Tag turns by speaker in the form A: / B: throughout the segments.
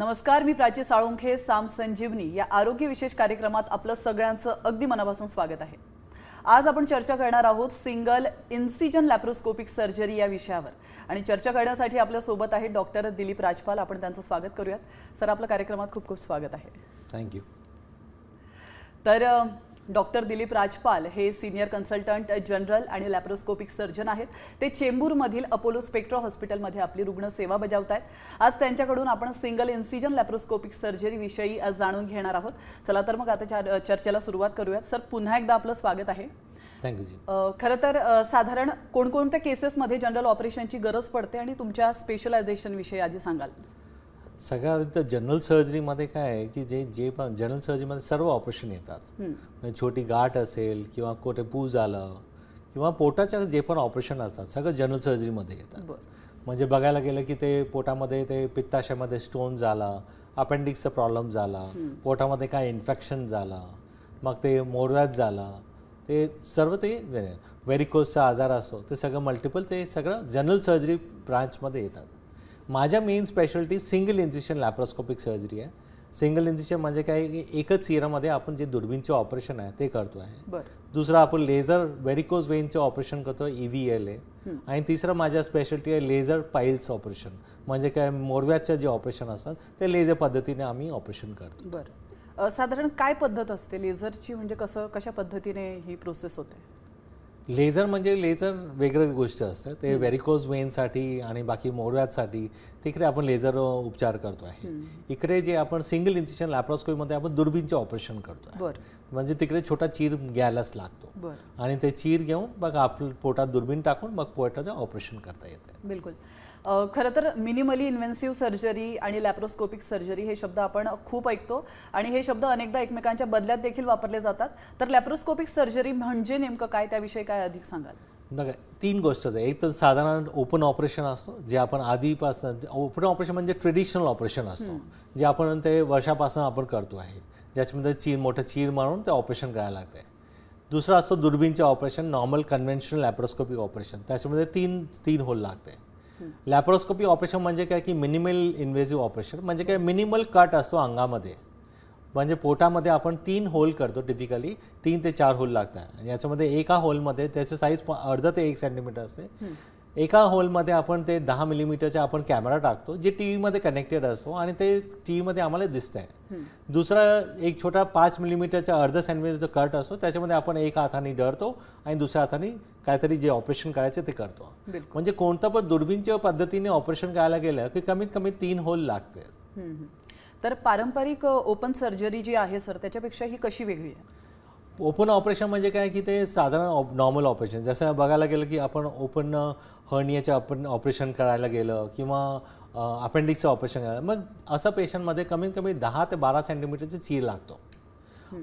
A: नमस्कार मी प्राची साळुंखे साम संजीवनी. या आरोग्य विशेष कार्यक्रमात आपलं सगळ्यांचं अगदी मनापासून स्वागत आहे. आज आपण चर्चा करणार आहोत सिंगल इन्सिजन लॅप्रोस्कोपिक सर्जरी या विषयावर. आणि चर्चा करण्यासाठी आपल्यासोबत आहे डॉक्टर दिलीप राजपाल. आपण त्यांचं स्वागत करूयात. सर आपल्या कार्यक्रमात खूप खूप स्वागत आहे.
B: थँक्यू
A: तर डॉक्टर दिलीप राजपाल हे सिनियर कन्सल्टंट जनरल आणि लॅप्रोस्कोपिक सर्जन आहेत. ते चेंबूरमधील अपोलो स्पेक्ट्रो हॉस्पिटलमध्ये आपली रुग्णसेवा बजावत आहेत आज त्यांच्याकडून आपण सिंगल इन्सिजन लॅप्रोस्कोपिक सर्जरी विषयी आज जाणून घेणार आहोत. चला तर मग आता चर्चेला सुरुवात करूयात. सर पुन्हा एकदा आपलं स्वागत आहे.
B: थँक्यू
A: खरं तर साधारण कोणकोणत्या केसेसमध्ये जनरल ऑपरेशनची गरज पडते आणि तुमच्या स्पेशलायझेशन विषयी आधी सांगाल?
B: सगळ्यात जनरल सर्जरीमध्ये काय आहे की जे जे पण जनरल सर्जरीमध्ये सर्व ऑपरेशन येतात. म्हणजे छोटी गाठ असेल किंवा कुठे पू झालं किंवा पोटाच्या जे पण ऑपरेशन असतात सगळं जनरल सर्जरीमध्ये येतात. म्हणजे बघायला गेलं की ते पोटामध्ये ते पित्ताशयामध्ये स्टोन झाला अपेंडिक्सचा प्रॉब्लेम झाला पोटामध्ये काय इन्फेक्शन झाला मग ते मोरव्यात झाला ते सर्व ते व्हेरिकोसचा आजार असतो ते सगळं मल्टिपल ते सगळं जनरल सर्जरी ब्रांचमध्ये येतात. माझ्या main speciality single incision laparoscopic surgery आहे. सिंगल इन्सिशन म्हणजे काय? की एकच सिरामध्ये आपण जे दुर्बीनचे ऑपरेशन आहे ते करतो आहे. दुसरं आपण लेझर व्हेरिकोज वेनचे ऑपरेशन करतो ई व्ही एल ए आणि तिसरं माझ्या स्पेशालिटी आहे लेझर पाईल्स ऑपरेशन म्हणजे काय? मोरव्याचं जे ऑपरेशन असतात ते लेझर पद्धतीने आम्ही ऑपरेशन करतो.
A: बरं. साधारण काय पद्धत असते? लेझरची म्हणजे कसं कशा पद्धतीने ही प्रोसेस होते?
B: लेझर म्हणजे लेझर वेगळं गोष्ट असते ते व्हेरिकोज वेनसाठी आणि बाकी मोरव्यासाठी तिकडे आपण लेझर उपचार करतो आहे. इकडे जे आपण सिंगल इन्सिशन लॅप्रोस्कोपीमध्ये आपण दुर्बीनचे ऑपरेशन करतो म्हणजे तिकडे छोटा चीर घ्यायलाच लागतो. आणि ते चीर घेऊन मग आपलं पोटात दुर्बीन टाकून मग पोटाचं ऑपरेशन करता येतं.
A: बिलकुल. खरं तर मिनिमली इन्व्हेन्सिव्ह सर्जरी आणि लॅप्रोस्कोपिक सर्जरी हे शब्द आपण खूप ऐकतो. आणि हे शब्द अनेकदा एकमेकांच्या बदल्यात देखील वापरले जातात. तर लॅप्रोस्कोपिक सर्जरी म्हणजे नेमकं काय? त्याविषयी काय अधिक सांगाल?
B: बघा तीन गोष्टच आहे एक तर साधारण ओपन ऑपरेशन असतो जे आपण आधीपासून ओपन ऑपरेशन म्हणजे ट्रेडिशनल ऑपरेशन असतो. जे आपण ते वर्षापासून आपण करतो आहे. ज्याच्यामध्ये चीर मोठं चीर मारून ते ऑपरेशन करायला लागते दुसरं असतो दुर्बीनचे operation normal conventional laparoscopic operation त्याच्यामध्ये तीन तीन होल लागते लॅप्रोस्कोपी ऑपरेशन म्हणजे काय की मिनिमल इन्व्हेसिव्ह ऑपरेशन म्हणजे काय मिनिमल कट असतो अंगामध्ये. म्हणजे पोटामध्ये आपण तीन होल करतो टिपिकली तीन ते चार होल लागतात. याच्यामध्ये एका होलमध्ये त्याची साईज अर्धा ते एक सेंटीमीटर असते. एका होलमध्ये आपण ते दहा मिलीमीटरचे आपण कॅमेरा टाकतो जे टी व्हीमध्ये कनेक्टेड असतो आणि ते टी व्हीमध्ये आम्हाला दिसतंय. दुसरा एक छोटा पाच मिलीमीटरचा अर्धा सेंटीमीटरचा कट असतो त्याच्यामध्ये आपण एक हाताने डरतो आणि दुसऱ्या हाताने काहीतरी जे ऑपरेशन करायचे ते करतो. म्हणजे कोणतं पण दुर्बीनच्या पद्धतीने ऑपरेशन करायला गेलं की कमीत कमी तीन होल लागते.
A: तर पारंपरिक ओपन सर्जरी जी आहे सर त्याच्यापेक्षा ही कशी वेगळी आहे?
B: ओपन ऑपरेशन म्हणजे काय की ते साधारण नॉर्मल ऑपरेशन. जसं बघायला गेलं की आपण ओपन हर्नियाचं आपण ऑपरेशन करायला गेलं किंवा अपेंडिक्सचं ऑपरेशन करायला मग असं पेशंटमध्ये कमीत कमी दहा ते बारा सेंटीमीटरचे चीर लागतो.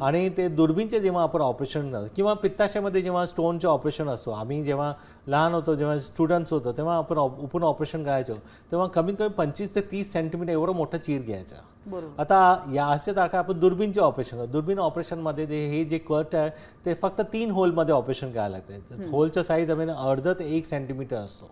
B: आणि ते दुर्बीनचे जेव्हा आपण ऑपरेशन किंवा पित्ताशयामध्ये जेव्हा स्टोनचे ऑपरेशन असतो आम्ही जेव्हा लहान होतो जेव्हा स्टुडंट्स होतो तेव्हा आपण ओपन ऑपरेशन करायचो तेव्हा कमीत कमी पंचवीस ते तीस सेंटीमीटर एवढं मोठं चीर घ्यायचा. आता या असे दाखवा आपण दुर्बीनचे ऑपरेशन दुर्बीन ऑपरेशनमध्ये जे हे जे कट आहे ते फक्त तीन होलमध्ये ऑपरेशन करायला लागते. होलचं साईज आम्ही अर्ध ते एक सेंटीमीटर असतो.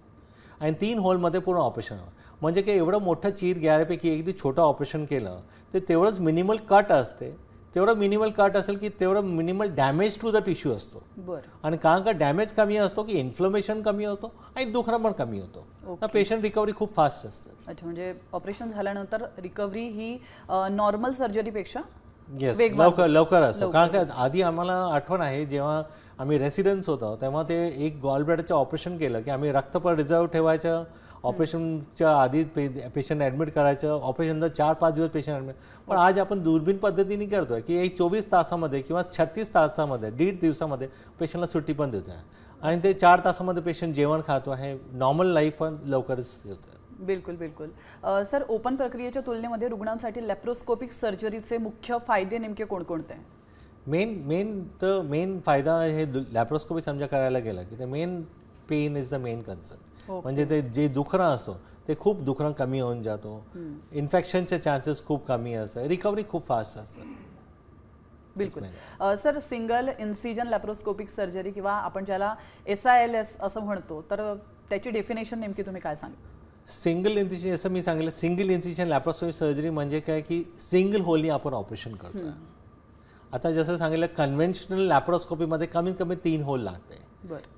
B: आणि तीन होलमध्ये पूर्ण ऑपरेशन म्हणजे की एवढं मोठं चीर घ्यायपैकी एकदी छोटं ऑपरेशन केलं ते तेवढंच मिनिमल कट असते. तेवढं मिनिमल कट असेल की तेवढं minimal damage to the tissue असतो.
A: बरं.
B: आणि कारण का डॅमेज कमी असतो की इन्फ्लमेशन कमी होतो आणि दुखणं पण कमी होतो. पेशंट रिकव्हरी खूप फास्ट असते.
A: अच्छा म्हणजे ऑपरेशन झाल्यानंतर रिकव्हरी ही नॉर्मल सर्जरीपेक्षा
B: येस लवकर लवकर असतो. कारण का आधी आम्हाला आठवण आहे जेव्हा आम्ही रेसिडेन्स होतो तेव्हा ते एक गॉलब्लॅडरचं ऑपरेशन केलं की आम्ही रक्त पण रिझर्व ठेवायचं ऑपरेशनच्या आधी पे पेशंट ॲडमिट करायचं ऑपरेशननंतर चार पाच दिवस पेशंट ॲडमिट पण आज आपण दुर्बीन पद्धतीने करतोय की एक चोवीस तासामध्ये किंवा छत्तीस तासामध्ये दीड दिवसामध्ये पेशंटला सुट्टी पण देतो आहे आणि ते चार तासामध्ये पेशंट जेवण खातो आहे नॉर्मल लाईफ पण लवकरच होतं
A: बिलकुल बिलकुल. सर ओपन प्रक्रियेच्या तुलनेमध्ये रुग्णांसाठी लॅप्रोस्कोपिक सर्जरीचे मुख्य फायदे नेमके कोणकोणते? आहे
B: मेन मेन तर मेन फायदा हे लॅप्रोस्कोपी समजा करायला गेला की ते main pain is the main concern. म्हणजे ते जे दुखणं असतो ते खूप दुखणं कमी होऊन जातो. इन्फेक्शनचे चान्सेस खूप कमी असतात. रिकव्हरी खूप फास्ट असतं.
A: बिलकुल. Sir single incision laparoscopic surgery किंवा आपण ज्याला एस आय एल एस असं म्हणतो तर त्याची डेफिनेशन नेमकी तुम्ही काय सांगा
B: सिंगल इन्सिशन जसं मी सांगितलं सिंगल इन्सिशन लॅप्रोस्कोपी सर्जरी म्हणजे काय की सिंगल होलनी आपण ऑपरेशन करतो आता जसं सांगितलं कन्व्हेन्शनल लॅप्रोस्कोपीमध्ये कमीत कमी तीन होल लागते.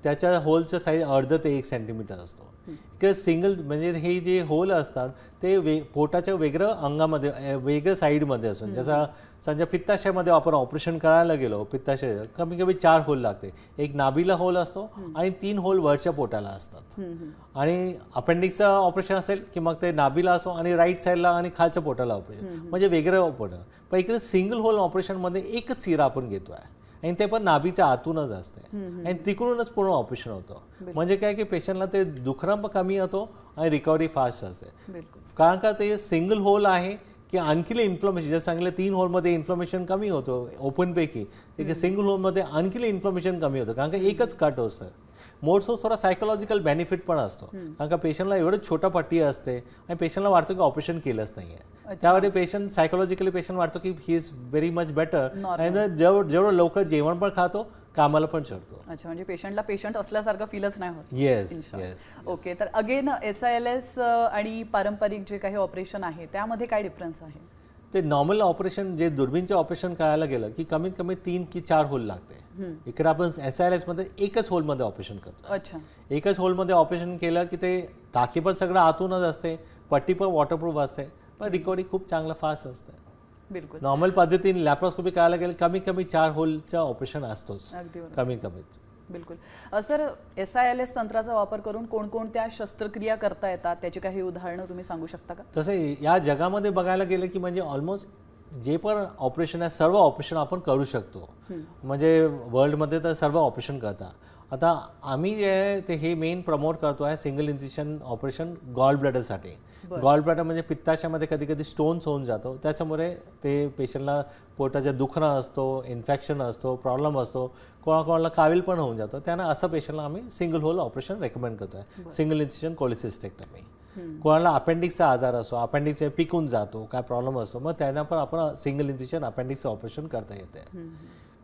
B: त्याच्या होलचं साईज अर्ध ते एक सेंटीमीटर असतो. इकडे सिंगल म्हणजे हे जे होल असतात ते वे पोटाच्या वेगळं अंगामध्ये वेगळं साईडमध्ये असतो जसं समजा पित्ताशयामध्ये आपण ऑपरेशन करायला गेलो पित्ताशय कमी कमी चार होल लागते. एक नाभीला होल असतो आणि तीन होल वरच्या पोटाला असतात. आणि अपेंडिक्सचं ऑपरेशन असेल की मग ते नाभीला असो आणि राईट साईडला आणि खालच्या पोटाला ऑपरेशन म्हणजे वेगळं ऑपरेशन पण इकडे सिंगल होल ऑपरेशनमध्ये एकच चिरा आपण घेतो आहे आणि ते पण नाभीच्या आतूनच असते. आणि तिकडूनच पूर्ण ऑपरेशन होतं. म्हणजे काय की पेशंटला ते दुखणं पण कमी होतो आणि रिकव्हरी फास्ट असते. कारण का ते सिंगल होल आहे की आणखी इन्फ्लमेशन जसं सांगितलं तीन होलमध्ये इन्फ्लमेशन कमी होतं ओपनपैकी सिंगल होलमध्ये आणखी इन्फ्लमेशन कमी होतं. कारण का एकच कट असतं. मोडसो थोडा सायकोलॉजिकल बेनिफिट पण असतो. कारण का पेशंटला एवढं छोटं पट्टी असते आणि पेशंटला वाटतं की ऑपरेशन केलंच नाही आहे त्यावेळी पेशंट सायकोलॉजिकली पेशंट वाटतो की he is very much better आणि जेवढं जेवढं लवकर जेवण पण खातो कामाला पण चढतो
A: अच्छा म्हणजे पेशंटला पेशंट असल्यासारखं फीलच नाही होत.
B: येस येस
A: ओके तर again S I L S आणि पारंपरिक जे काही ऑपरेशन आहे त्यामध्ये काय डिफरन्स आहे?
B: ते नॉर्मल ऑपरेशन जे दुर्बीनचे ऑपरेशन करायला गेलं की कमीत कमी तीन की चार होल लागते. इकडे आपण एस आय एल एसमध्ये एकच होलमध्ये ऑपरेशन करतो.
A: अच्छा.
B: एकच होलमध्ये ऑपरेशन केलं की ते टाकी पण सगळं आतूनच असते पट्टी पण वॉटरप्रूफ असते पण रिकव्हरी खूप चांगलं फास्ट असते.
A: बिलकुल.
B: नॉर्मल पद्धतीने लॅप्रोस्कोपी करायला गेलं कमी कमी चार होलचं ऑपरेशन असतोच. कमी कमी.
A: बिलकुल. Sir S I L S तंत्राचा वापर करून कोणकोणत्या शस्त्रक्रिया करता येतात? त्याची काही उदाहरणं तुम्ही सांगू शकता का?
B: तसं या जगामध्ये बघायला गेलं की म्हणजे ऑलमोस्ट जे पण ऑपरेशन आहे सर्व ऑपरेशन आपण करू शकतो. म्हणजे वर्ल्डमध्ये तर सर्व ऑपरेशन करता. आता आम्ही जे आहे ते हे मेन प्रमोट करतो आहे सिंगल इन्सिशन ऑपरेशन गॉल ब्लॅडरसाठी गॉल ब्लॅडर म्हणजे पित्ताशयामध्ये कधी कधी स्टोन्स होऊन जातो. त्याच्यामुळे ते पेशंटला पोटाच्या दुखणं असतो इन्फेक्शन असतो प्रॉब्लेम असतो कोणाकोणाला कावील पण होऊन जातो. त्यांना असं पेशंटला आम्ही सिंगल होल ऑपरेशन रेकमेंड करतो आहे सिंगल इन्सिशन कोलिसिस्टेक्टमी कोणाला अपेंडिक्सचा आजार असतो अपेंडिक्स पिकून जातो काय प्रॉब्लेम असतो मग त्यांना पण आपण सिंगल इन्सिशन अपेंडिक्सचं ऑपरेशन करता येते.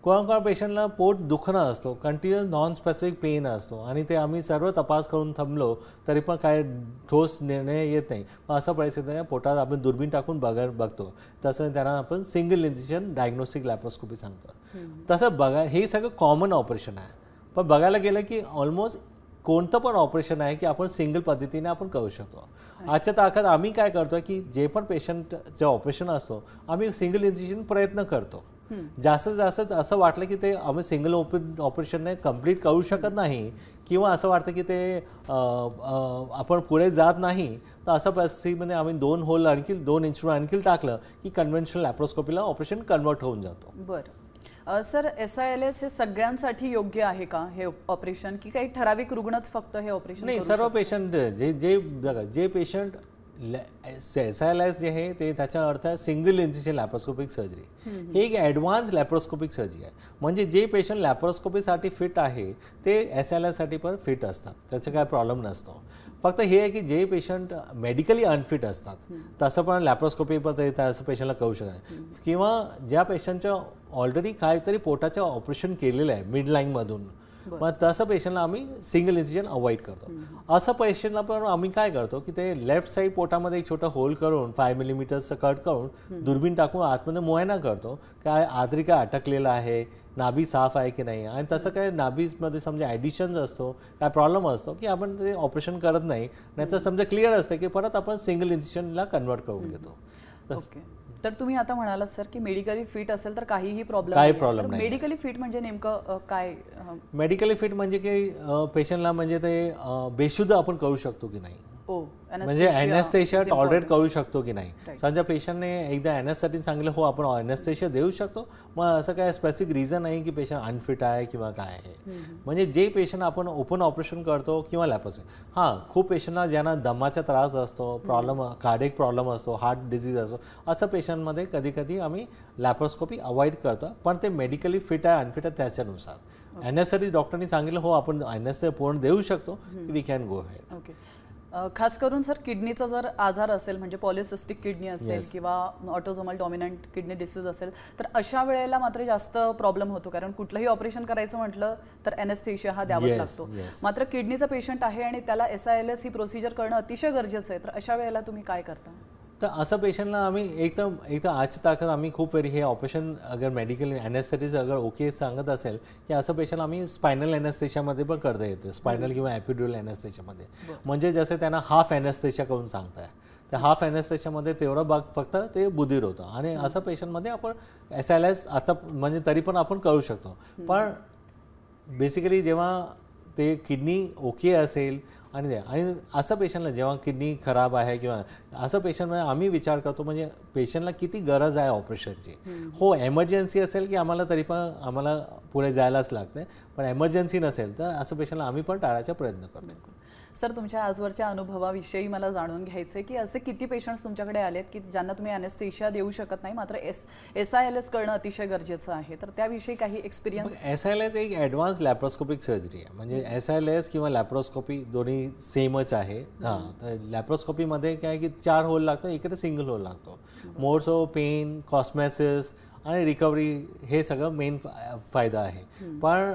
B: कोणा पेशंटला पोट दुखणं असतो कंटिन्युअस नॉन स्पेसिफिक पेन असतो आणि ते आम्ही सर्व तपास करून थांबलो तरी पण काय ठोस निर्णय येत नाही. मग असं परिस्थिती पोटात आपण दुर्बीण टाकून बघा बघतो. तसं त्यांना आपण सिंगल इन्सिशन डायग्नोस्टिक लॅप्रोस्कोपी सांगतो. तसं बघा हे सगळं कॉमन ऑपरेशन आहे. पण बघायला गेलं की ऑलमोस्ट कोणतं पण ऑपरेशन आहे की आपण सिंगल पद्धतीने आपण करू शकतो. आजच्या तारखात आम्ही काय करतो की जे पण पेशंटचं ऑपरेशन असतो आम्ही सिंगल इन्सिशन प्रयत्न करतो. जास्तीत जास्त असं वाटलं की ते आम्ही सिंगल ओपन ऑपरेशनने कंप्लीट करू शकत नाही किंवा असं वाटतं की ते आपण पुढे जात नाही तर असं परिस्थितीमध्ये आम्ही दोन होल आणखी दोन इन्स्ट्रुमेंट आणखी टाकलं की कन्व्हेन्शनल लॅप्रोस्कोपीला ऑपरेशन कन्वर्ट होऊन जातो.
A: बरं. Sir S I L S हे सगळ्यांसाठी योग्य आहे का हे ऑपरेशन की काही ठराविक रुग्णच फक्त हे ऑपरेशन
B: नाही सर्व पेशंट जे जे जे पेशंट एस जे आहे ते त्याचा अर्थ आहे सिंगल इन्सिशन लॅप्रोस्कोपिक सर्जरी हे एक ॲडव्हान्स लॅप्रोस्कोपिक सर्जरी आहे. म्हणजे जे पेशंट लॅप्रोस्कोपीसाठी फिट आहे ते एस एल एससाठी पण फिट असतात. त्याचा काय प्रॉब्लेम नसतो. फक्त हे आहे की जे पेशंट मेडिकली अनफिट असतात तसं पण लॅप्रोस्कोपी पण ते तसं पेशंटला करू शकत किंवा ज्या पेशंटच्या ऑलरेडी काहीतरी पोटाचं ऑपरेशन केलेलं आहे मिड लाईनमधून मग तसं पेशंटला आम्ही सिंगल इन्सिजन अवॉइड करतो. असं पेशंटला पण आम्ही काय करतो की ते लेफ्ट साईड पोटामध्ये एक छोटं होल करून फाय मिलीमीटरचं कट करून दुर्बीण टाकून आतमध्ये मोयना करतो. काय आतरी काय अटकलेलं आहे नाभी साफ आहे की नाही? आणि तसं काय नाभीमध्ये समजा ॲडिशन्स असतो काय प्रॉब्लेम असतो की आपण ते ऑपरेशन करत नाही नाहीतर समजा क्लिअर असतं की परत आपण सिंगल इन्सिजनला कन्वर्ट करून घेतो.
A: ओके तर तुम्ही आता म्हणालात सर की मेडिकली फिट असेल तर काहीही प्रॉब्लेम
B: काही problem नाही.
A: मेडिकली फिट म्हणजे नेमकं काय
B: मेडिकली फिट म्हणजे की पेशंटला म्हणजे ते बेशुद्ध आपण करू शकतो की नाही?
A: ओ
B: म्हणजे अॅनेस्थेशिया टॉलरेट. करू शकतो की नाही? समजा पेशंटने एकदा अॅनेस्थेटिक सांगितलं हो आपण अॅनेस्थेशिया देऊ शकतो. मग असं काय स्पेसिफिक रिझन नाही की पेशंट अनफिट आहे किंवा काय आहे? म्हणजे जे पेशंट आपण ओपन ऑपरेशन करतो किंवा लॅप्रोस्कोपी हां खूप पेशंटना ज्यांना दमाचा त्रास असतो प्रॉब्लेम कार्डिक प्रॉब्लेम असतो हार्ट डिझीज असतो असं पेशंटमध्ये कधी कधी आम्ही लॅप्रोस्कोपी अवॉइड करतो. पण ते मेडिकली फिट आहे अनफिट आहे त्याच्यानुसार. अॅनेस्थेटिक डॉक्टरनी सांगितलं हो आपण अॅनेस्थे पूर्ण देऊ शकतो. वी कॅन गो हेड
A: खास करून सर किडनीचा जर आजार असेल म्हणजे पॉलिसिस्टिक किडनी असेल
B: Yes.
A: किंवा ऑटोझोमल डॉमिनंट किडनी डिसीज असेल तर अशा वेळेला मात्र जास्त प्रॉब्लेम होतो कारण कुठलंही ऑपरेशन करायचं म्हटलं तर एनेस्थेशिया हा द्यावाच
B: Yes,
A: लागतो
B: yes.
A: मात्र किडनीचा पेशंट आहे आणि त्याला एस आय एल एस ही प्रोसिजर करणं अतिशय गरजेचं आहे तर अशा वेळेला तुम्ही काय करता
B: तर असं पेशंटला आम्ही एकदम एकदम आजच्या तारखेत आम्ही खूप वेळी हे ऑपरेशन अगर मेडिकल ॲनेस्थेटिस अगर ओके सांगत असेल की असं पेशंट आम्ही स्पायनल ॲनेस्थेशियामध्ये पण करता येते. स्पायनल किंवा ॲपिड्युअल ॲनेस्थेशियामध्ये म्हणजे जसं त्यांना हाफ ॲनेस्थेशिया करून सांगताय. त्या हाफ ॲनेस्थेशियामध्ये तेवढं भाग फक्त ते बुधीर होतं. आणि असं पेशंटमध्ये आपण एस एल एस आता म्हणजे तरी पण आपण करू शकतो. पण बेसिकली जेव्हा ते किडनी ओके असेल आणि ते आणि असं पेशंटला जेव्हा किडनी खराब आहे किंवा असं पेशंटमध्ये आम्ही विचार करतो म्हणजे पेशंटला किती गरज आहे ऑपरेशनची हो एमर्जन्सी असेल की आम्हाला तरी पण आम्हाला पुढे जायलाच लागते पण एमर्जन्सी नसेल तर असं पेशंटला आम्ही पण टाळायचा प्रयत्न करतो.
A: सर तुमच्या आजवरच्या अनुभवाविषयी मला जाणून घ्यायचे की असे किती पेशंट्स तुमच्याकडे आलेत की ज्यांना तुम्ही अनेस्थेशिया देऊ शकत नाही मात्र S S I L S करणं अतिशय गरजेचं आहे. तर त्याविषयी काही experience
B: S I L S एक ॲडव्हान्स लॅप्रोस्कोपिक सर्जरी आहे. म्हणजे एस आय एल एस किंवा लॅप्रोस्कोपी दोन्ही सेमच आहे. हां तर लॅप्रोस्कोपीमध्ये काय की चार होल लागतो इकडे सिंगल होल लागतो. मोर्सो पेन कॉस्मॅसिस आणि रिकव्हरी हे सगळं मेन फायदा आहे. पण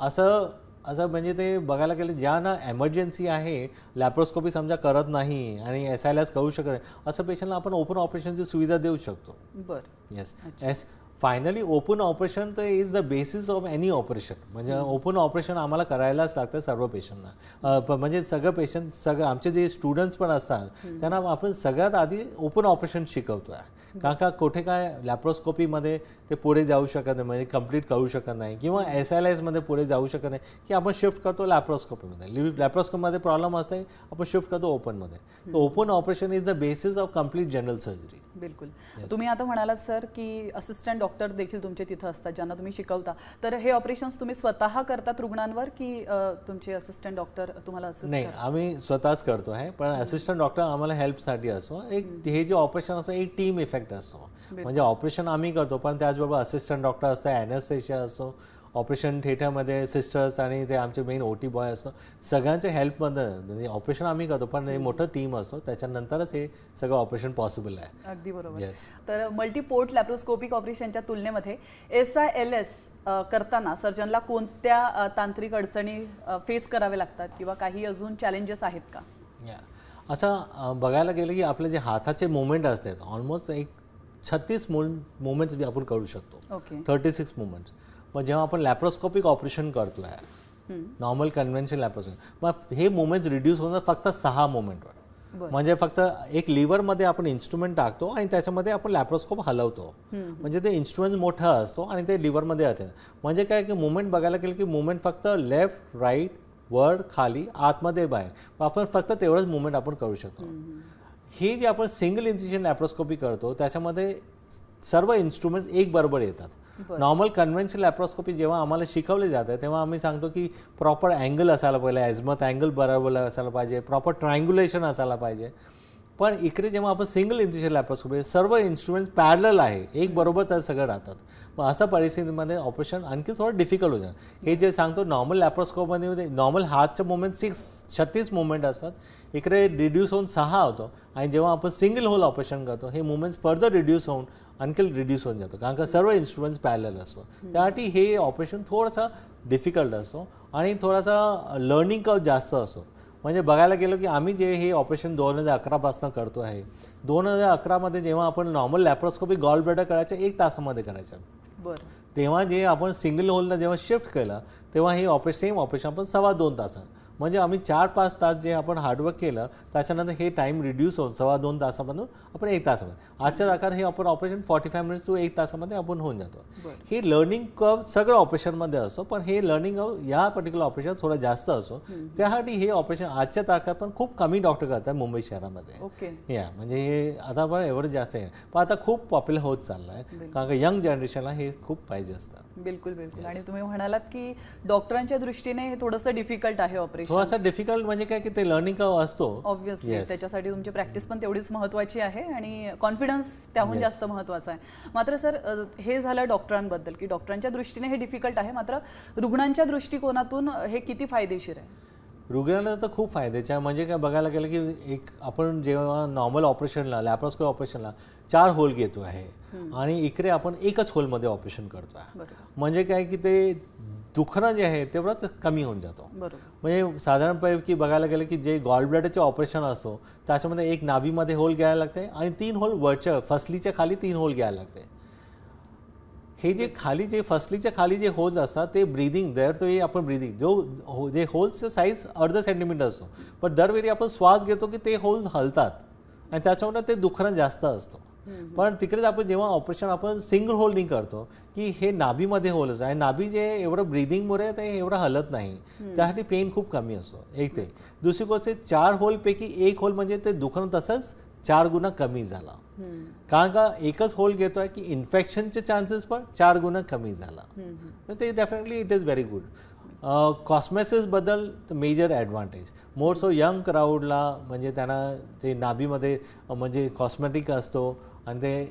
B: असं असं म्हणजे ते बघायला गेलं ज्यांना एमर्जन्सी आहे लॅप्रोस्कोपी समजा करत नाही आणि एस आय एस करू शकत नाही असं पेशंटला आपण ओपन ऑपरेशनची सुविधा देऊ शकतो.
A: बरं.
B: Yes yes finally open operation तर is the basis of any operation म्हणजे ओपन ऑपरेशन आम्हाला करायलाच लागतं सर्व पेशंटना म्हणजे सगळं पेशंट सगळं आमचे जे स्टुडंट्स पण असतात त्यांना आपण सगळ्यात आधी ओपन ऑपरेशन शिकवतो आहे कारण का कुठे काय लॅप्रोस्कोपीमध्ये ते पुढे जाऊ शकत नाही म्हणजे कंप्लीट करू शकत नाही किंवा एस एल एसमध्ये पुढे जाऊ शकत नाही की आपण शिफ्ट करतो लॅप्रोस्कोपीमध्ये लॅप्रोस्कोपमध्ये प्रॉब्लेम असते आपण शिफ्ट करतो ओपनमध्ये तर open operation is the basis of complete general surgery
A: बिलकुल. तुम्ही आता म्हणालात सर की असिस्टंट डॉक्टर देखील तुमचे तिथं असतात ज्यांना तुम्ही शिकवता. तर हे ऑपरेशन्स तुम्ही स्वतः करतात रुग्णांवर की तुमचे असिस्टंट डॉक्टर तुम्हाला
B: नाही आम्ही स्वतःच करतो आहे पण असिस्टंट डॉक्टर आम्हाला हेल्पसाठी असतो. एक हे जे ऑपरेशन असतो एक टीम इफेक्ट असतो. म्हणजे ऑपरेशन आम्ही करतो पण त्याचबरोबर असिस्टंट डॉक्टर असतं ॲनेस्थेशिया असतो. ऑपरेशन थिएटरमध्ये सिस्टर्स आणि ते आमचे मेन ओ टी बॉय असतो सगळ्यांच्या हेल्पमध्ये म्हणजे ऑपरेशन आम्ही करतो पण हे मोठं टीम असतो. त्याच्यानंतरच हे सगळं ऑपरेशन पॉसिबल आहे.
A: अगदी बरोबर.
B: येस
A: तर मल्टीपोर्ट लॅप्रोस्कोपिक ऑपरेशनच्या तुलनेमध्ये एस आय एल एस करताना सर्जनला कोणत्या तांत्रिक अडचणी फेस कराव्या लागतात किंवा काही अजून चॅलेंजेस आहेत का?
B: या असं बघायला गेलं की आपले जे हाताचे मुवमेंट असतात ऑलमोस्ट एक छत्तीस मु मुवमेंट्स आपण करू शकतो.
A: ओके
B: थर्टी सिक्स मुवमेंट्स मग जेव्हा आपण लॅप्रोस्कोपिक ऑपरेशन करतो आहे नॉर्मल कन्व्हेन्शन लॅप्रोस्कोपिक मग हे मुवमेंट्स रिड्यूस होणार फक्त सहा मुवमेंटवर. म्हणजे फक्त एक लिव्हरमध्ये आपण इन्स्ट्रुमेंट टाकतो आणि त्याच्यामध्ये आपण लॅप्रोस्कोप हलवतो. म्हणजे ते इन्स्ट्रुमेंट मोठा असतो आणि ते लिव्हरमध्ये येते म्हणजे काय की मुवमेंट बघायला गेलं की मुवमेंट फक्त लेफ्ट राईट वर खाली आतमध्ये बाहेर. आपण फक्त तेवढंच मुवमेंट आपण करू शकतो. ही जी आपण सिंगल इन्सिजन लॅप्रोस्कोपी करतो त्याच्यामध्ये सर्व इन्स्ट्रुमेंट एक बरोबर येतात. नॉर्मल कन्व्हेन्शनल लॅप्रोस्कोपी जेव्हा आम्हाला शिकवले जातं तेव्हा आम्ही सांगतो की प्रॉपर अँगल असायला पाहिजे ॲझमत अँगल बरोबर असायला पाहिजे प्रॉपर ट्रायंग्युलेशन असायला पाहिजे. पण इकडे जेव्हा आपण सिंगल इन्सिजन लॅप्रोस्कोपी सर्व इन्स्ट्रुमेंट पॅरल आहे एक बरोबर तर सगळं राहतात. मग अशा परिस्थितीमध्ये ऑपरेशन आणखी थोडं डिफिकल्ट होतं हे जे सांगतो नॉर्मल लॅप्रोस्कोपमध्ये नॉर्मल हातचं मुवमेंट सिक्स छत्तीस मुवमेंट असतात. इकडे रिड्यूस होऊन सहा होतो. आणि जेव्हा आपण सिंगल होल ऑपरेशन करतो हे मुवमेंट्स फर्दर रिड्यूस होऊन आणखी रिड्यूस होऊन जातो. कारण का सर्व इन्स्ट्रुमेंट्स पॅरल असतो. त्यासाठी हे ऑपरेशन थोडंसं डिफिकल्ट असतो आणि थोडासा लर्निंग कर्व जास्त असतो. म्हणजे बघायला गेलो की आम्ही जे हे ऑपरेशन दोन हजार अकरापासून करतो आहे दोन हजार अकरामध्ये जेव्हा आपण नॉर्मल लॅप्रोस्कोपी गॉल ब्लॅडर करायचं एक तासामध्ये करायचं.
A: बरं.
B: तेव्हा जे आपण सिंगल होलला जेव्हा शिफ्ट केलं तेव्हा हे ऑपरेशन सेम ऑपरेशन आपण सव्वा दोन तासात म्हणजे आम्ही चार पाच तास जे आपण हार्डवर्क केलं त्याच्यानंतर हे टाईम रिड्यूस होऊन सव्वा दोन तासामधून आपण एक तासामध्ये. आजच्या दाखल हे आपण operation forty five minutes to एक तासामध्ये आपण होऊन जातो. हे लर्निंग कर्व सगळं ऑपरेशनमध्ये असतो पण हे लर्निंग कर्व या पर्टिक्युलर ऑपरेशन थोडं जास्त असतो त्यासाठी हे ऑपरेशन आजच्या तारखेत पण खूप कमी डॉक्टर करतात मुंबई शहरामध्ये.
A: ओके.
B: या म्हणजे हे आता पण एवढं जास्त आहे. पण आता खूप पॉप्युलर होत चाललं आहे कारण का यंग जनरेशनला हे खूप पाहिजे असतं.
A: बिलकुल बिलकुल. आणि तुम्ही म्हणालात की डॉक्टरांच्या दृष्टीने हे थोडंसं डिफिकल्ट आहे ऑपरेशन
B: थोडासा डिफिकल्ट म्हणजे काय की ते लर्निंग कर्व असतो.
A: ऑब्व्हियसली. त्याच्यासाठी तुमची प्रॅक्टिस पण तेवढीच महत्वाची आहे आणि कॉन्फिडन्स त्याहून जास्त महत्त्वाचा आहे. मात्र सर हे झालं डॉक्टरांबद्दल की डॉक्टरांच्या दृष्टीने हे डिफिकल्ट आहे मात्र रुग्णांच्या दृष्टिकोनातून हे किती फायदेशीर आहे?
B: रुग्णाला तर खूप फायद्याचे आहे म्हणजे काय बघायला गेलं की एक आपण जेव्हा नॉर्मल ऑपरेशनला लॅप्रोस्कोपी ऑपरेशनला चार होल घेतो आहे आणि इकडे आपण एकच होलमध्ये ऑपरेशन करतो आहे म्हणजे काय की ते दुखणं जे आहे तेवढंच कमी होऊन जातो. म्हणजे साधारणपैकी बघायला गेलं की जे गॉल ब्लॅडरचे ऑपरेशन असतो त्याच्यामध्ये एक नाभीमध्ये होल घ्यायला लागते आणि तीन होल वरच्या फसलीच्या खाली तीन होल घ्यायला लागते. हे जे खाली जे फसलीच्या खाली जे होल्स असतात ते ब्रिदिंग दर तो आपण ब्रिदिंग जो हो जे होल्सचं साईज अर्ध सेंटीमीटर असतो. पण दरवेळी आपण श्वास घेतो की ते होल हलतात आणि त्याच्यामुळे ते दुखणं जास्त असतो. पण तिकडेच आपण जेव्हा ऑपरेशन आपण सिंगल होल नाही करतो की हे नाभीमध्ये होल असतो आणि नाभी जे एवढं ब्रिदिंगमुळे ते एवढं हलत नाही. त्यासाठी पेन खूप कमी असतो. एक ते. दुसरी गोष्ट चार होलपैकी एक होल म्हणजे ते दुखणं तसंच चार गुणा कमी झाला. कारण का एकच होल घेतोय की इन्फेक्शनचे चान्सेस पण चार गुणा कमी झाला. ते definitely it is very good कॉस्मेसिसबद्दल major advantage more so young क्राऊडला म्हणजे त्यांना ते नाभीमध्ये म्हणजे कॉस्मेटिक असतो आणि ते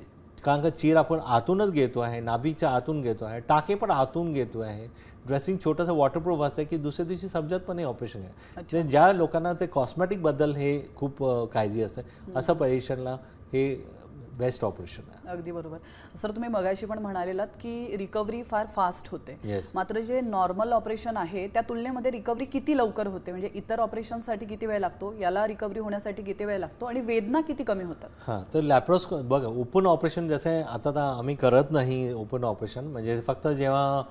B: कारण का चीर आपण आतूनच घेतो आहे नाभीच्या आतून घेतो आहे टाके पण आतून घेतो आहे. ड्रेसिंग छोटंसं वॉटरप्रूफ असतं की दुसऱ्या दिवशी समजत पण नाही ऑपरेशन आहे. ते ज्या लोकांना ते कॉस्मेटिकबद्दल हे खूप काळजी असते असं पेशंटला हे बेस्ट ऑपरेशन आहे.
A: अगदी बरोबर. सर तुम्ही मगाशी पण म्हणालेलात की रिकव्हरी फार फास्ट होते.
B: येस
A: मात्र जे नॉर्मल ऑपरेशन आहे त्या तुलनेमध्ये रिकव्हरी किती लवकर होते? म्हणजे इतर ऑपरेशनसाठी किती वेळ लागतो? याला रिकव्हरी होण्यासाठी किती वेळ लागतो? आणि वेदना किती कमी होतात?
B: हां तर लॅप्रोस्को बघा ओपन ऑपरेशन जसं आता आम्ही करत नाही ओपन ऑपरेशन म्हणजे फक्त जेव्हा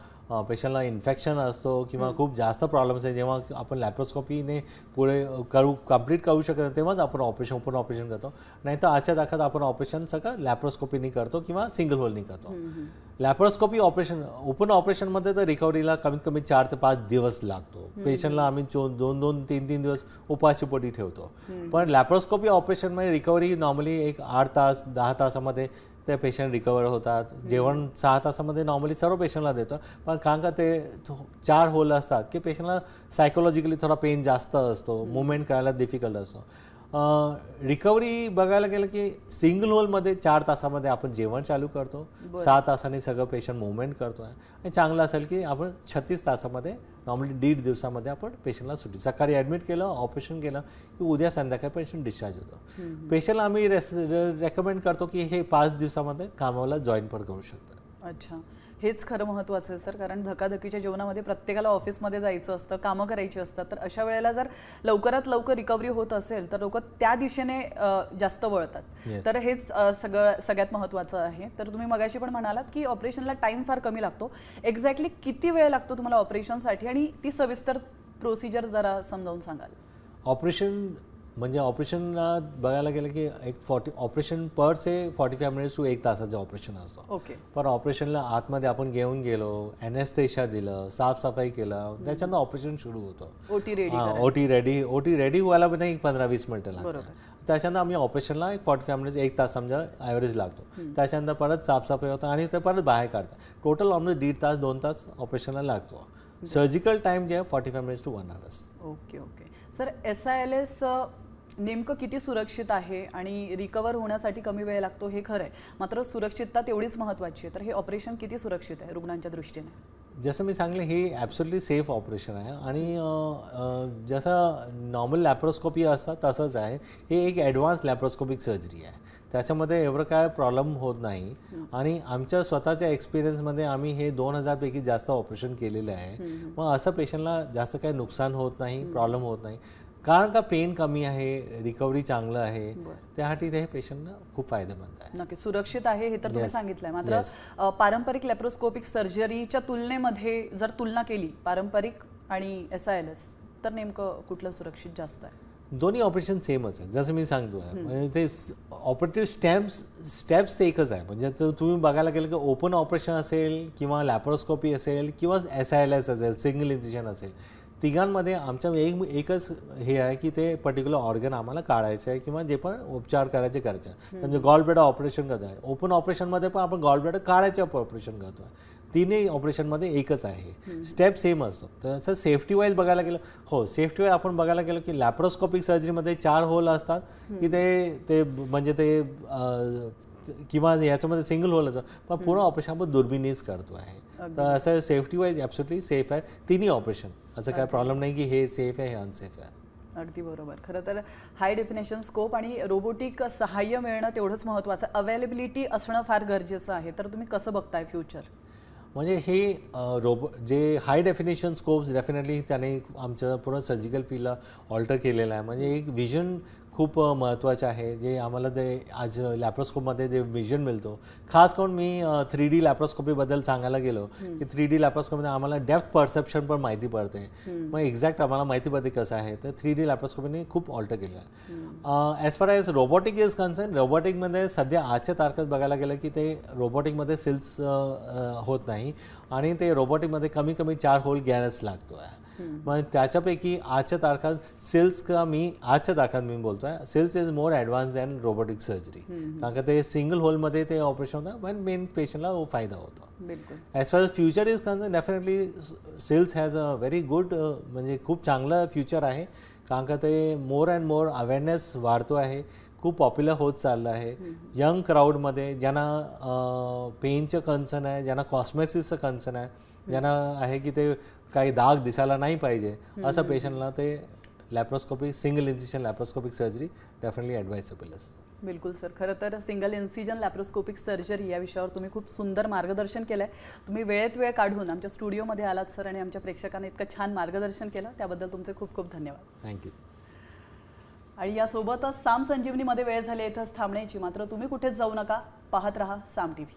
B: पेशंटला इन्फेक्शन असतो किंवा खूप जास्त प्रॉब्लेम्स आहे जेव्हा आपण लॅप्रोस्कोपीने पुढे करू कंप्लीट करू शकत नाही, तेव्हाच आपण ऑपरेशन ओपन ऑपरेशन करतो. नाही तर आजच्या दाखत आपण ऑपरेशन सगळं लॅप्रोस्कोपीने करतो किंवा सिंगल होलनी करतो. लॅप्रोस्कोपी ऑपरेशन ओपन ऑपरेशनमध्ये तर रिकव्हरीला कमीत कमी चार ते पाच दिवस लागतो. पेशंटला आम्ही दोन दोन तीन तीन दिवस उपाशी पोटी ठेवतो पण लॅप्रोस्कोपी ऑपरेशनमध्ये रिकव्हरी नॉर्मली एक आठ तास दहा तासामध्ये ते पेशंट रिकवर होतात. जेवण सहा तासामध्ये नॉर्मली सर्व पेशंटला देतो. पण कारण का ते चार होल असतात की पेशंटला सायकोलॉजिकली थोडा पेन जास्त असतो. मुवमेंट करायला डिफिकल्ट असतो. रिकव्हरी बघायला गेलं की सिंगल होलमध्ये चार तासामध्ये आपण जेवण चालू करतो. सहा तासांनी सगळं पेशंट मुवमेंट करतो आहे आणि चांगलं असेल की आपण छत्तीस तासामध्ये नॉर्मली दीड दिवसामध्ये आपण पेशंटला सुट्टी. सकाळी ॲडमिट केलं ऑपरेशन केलं की उद्या संध्याकाळी पेशंट डिस्चार्ज होतो. पेशंटला आम्ही रेस रेकमेंड करतो की हे पाच दिवसामध्ये कामाला जॉईन पण करू शकतात.
A: अच्छा. हेच खरं महत्त्वाचं आहे सर. कारण धकाधकीच्या जीवनामध्ये प्रत्येकाला ऑफिसमध्ये जायचं असतं कामं करायची असतात. तर अशा वेळेला जर लवकरात लवकर रिकव्हरी होत असेल तर लोक त्या दिशेने जास्त वळतात. तर हेच सगळं सगळ्यात महत्त्वाचं आहे. तर तुम्ही मगाशी पण म्हणालात की ऑपरेशनला टाइम फार कमी लागतो. एक्झॅक्टली किती वेळ लागतो तुम्हाला ऑपरेशनसाठी? आणि ती सविस्तर प्रोसिजर जरा समजावून सांगाल.
B: ऑपरेशन म्हणजे ऑपरेशनला बघायला गेलं की एक forty operation per se forty five minutes to एक तासाचं ऑपरेशन असतो.
A: ओके.
B: पण ऑपरेशनला आतमध्ये आपण घेऊन गेलो एनेस्थेशा दिलं साफसफाई केलं त्याच्यानंतर ऑपरेशन सुरू होतं.
A: OT ready
B: O T ready O T ready व्हायला पण एक पंधरा वीस मिनटं लागतात. त्याच्यानंतर आम्ही ऑपरेशनला एक फॉर्टी फाय मिनिट्स एक तास समजा ॲव्हरेज लागतो. त्याच्यानंतर परत साफसफाई होतं आणि ते परत बाहेर काढतात. टोटल ऑलमोस्ट दीड तास दोन तास ऑपरेशनला लागतो. सर्जिकल टाईम जे आहे forty five minutes to one hours
A: okay okay. Sir S I L S नेमकं किती सुरक्षित आहे आणि रिकवर होण्यासाठी कमी वेळ लागतो हे खरं आहे. मात्र सुरक्षितता तेवढीच महत्त्वाची आहे. तर हे ऑपरेशन किती सुरक्षित आहे रुग्णांच्या दृष्टीने?
B: जसं मी सांगले हे ॲब्सोल्युटली सेफ ऑपरेशन आहे. आणि जसं नॉर्मल लॅप्रोस्कोपी असतं तसंच आहे. हे एक ॲडव्हान्स लॅप्रोस्कोपिक सर्जरी आहे. त्याच्यामध्ये एवढं काय प्रॉब्लेम होत नाही. आणि आमच्या स्वतःच्या एक्सपिरियन्समध्ये आम्ही हे दोन हजारपैकी जास्त ऑपरेशन केलेलं आहे. मग असं पेशंटला जास्त काही नुकसान होत नाही प्रॉब्लेम होत नाही. कारण का पेन कमी आहे रिकव्हरी चांगलं आहे त्यासाठी ते पेशंटला खूप फायदेमंद आहे.
A: नक्की सुरक्षित आहे हे तर तुम्ही. सांगितलंय. मात्र पारंपरिक लॅप्रोस्कोपिक सर्जरीच्या तुलनेमध्ये जर तुलना केली पारंपरिक आणि एस आय एल एस तर नेमकं कुठलं सुरक्षित जास्त आहे?
B: दोन्ही ऑपरेशन सेमच आहे. जसं मी सांगतो म्हणजे ते ऑपरेटिव्ह स्टॅम्प्स स्टेप्स एकच आहे. म्हणजे तुम्ही बघायला गेलं की ओपन ऑपरेशन असेल किंवा लॅप्रोस्कोपी असेल किंवा एस आय एल एस असेल सिंगल इन्सिजन असेल तिघांमध्ये आमच्या एक एकच हे आहे की ते पर्टिक्युलर ऑर्गन आम्हाला काढायचं आहे किंवा जे पण उपचार करायचे करायचे. आहे. म्हणजे गॉल ब्लॅडर ऑपरेशन करत आहे. ओपन ऑपरेशनमध्ये पण आपण गॉल ब्लॅडर काढायचं ऑपरेशन करतो आहे. तिन्ही ऑपरेशनमध्ये एकच आहे. स्टेप सेम असतो. तसं सेफ्टी वाईज बघायला गेलं हो सेफ्टी वाईज आपण बघायला गेलं की लॅप्रोस्कोपिक सर्जरीमध्ये चार होल असतात. की ते ते म्हणजे ते किंवा याच्यामध्ये सिंगल होल असं पण पूर्ण ऑपरेशन आपण दुर्बिणीच करतो आहे. तर असं सेफ्टी वाईज ॲब्सोल्युटली सेफ आहे. तिन्ही ऑपरेशन असं काय प्रॉब्लेम नाही की हे सेफ आहे हे अनसेफ आहे.
A: अगदी बरोबर. खरं तर हाय डेफिनेशन स्कोप आणि रोबोटिक सहाय्य मिळणं तेवढंच महत्त्वाचं अवेलेबिलिटी असणं फार गरजेचं आहे. तर तुम्ही कसं बघताय फ्युचर
B: म्हणजे हे रोबो जे हाय डेफिनेशन स्कोप्स डेफिनेटली त्याने आमच्या पूर्ण सर्जिकल फील्डला ऑल्टर केलेलं आहे. म्हणजे एक विजन खूप महत्त्वाचं आहे. जे आम्हाला ते आज लॅप्रोस्कोपमध्ये जे विजन मिळतो. खास करून मी थ्री डी लॅप्रोस्कोपीबद्दल सांगायला गेलो की थ्री डी लॅप्रोस्कोपीमध्ये आम्हाला डेप्थ परसेप्शन पण माहिती पडते. मग एक्झॅक्ट आम्हाला माहिती पडते कसं आहे. तर थ्री डी लॅप्रोस्कोपीने खूप ऑल्टर केलं आहे. As far as robotic is concern रोबोटिकमध्ये सध्या आजच्या तारखेत बघायला गेलं की ते रोबोटिकमध्ये सिल्स होत नाही. आणि ते रोबोटिकमध्ये कमी कमी चार होल घ्यायलाच लागतो आहे मग त्याच्यापैकी आजच्या तारखात सिल्स का मी आजच्या तारखात मी बोलतोय SILS is more advance than robotic surgery. कारण का ते सिंगल होलमध्ये ते ऑपरेशन होतं पण मेन पेशंटला फायदा होतो.
A: बिलकुल.
B: As far future is concern definitely SILS has a very good म्हणजे खूप चांगलं फ्युचर आहे. कारण का ते मोर अँड मोर अवेअरनेस वाढतो आहे. खूप पॉप्युलर होत चाललं आहे. यंग क्राऊडमध्ये ज्यांना पेनचं कन्सर्न आहे ज्यांना कॉस्मेसिसचं कन्सर्न आहे ज्यांना आहे की ते काही दाग दिसायला नाही पाहिजे. असं पेशंटला ते laparoscopic single incision laparoscopic surgery definitely advisable असते
A: बिलकुल सर. खरं तर सिंगल इन्सिजन लॅप्रोस्कोपिक सर्जरी या विषयावर तुम्ही खूप सुंदर मार्गदर्शन केलं आहे तुम्ही वेळेत वेळ काढून आमच्या स्टुडिओमध्ये आलात सर आणि आमच्या प्रेक्षकांना इतकं छान मार्गदर्शन केलं. त्याबद्दल तुमचे खूप खूप धन्यवाद.
B: थँक्यू
A: आणि यासोबतच साम संजीवनीमध्ये वेळ झाली इथंच थांबण्याची. मात्र तुम्ही कुठेच जाऊ नका. पाहत रहा साम टी व्ही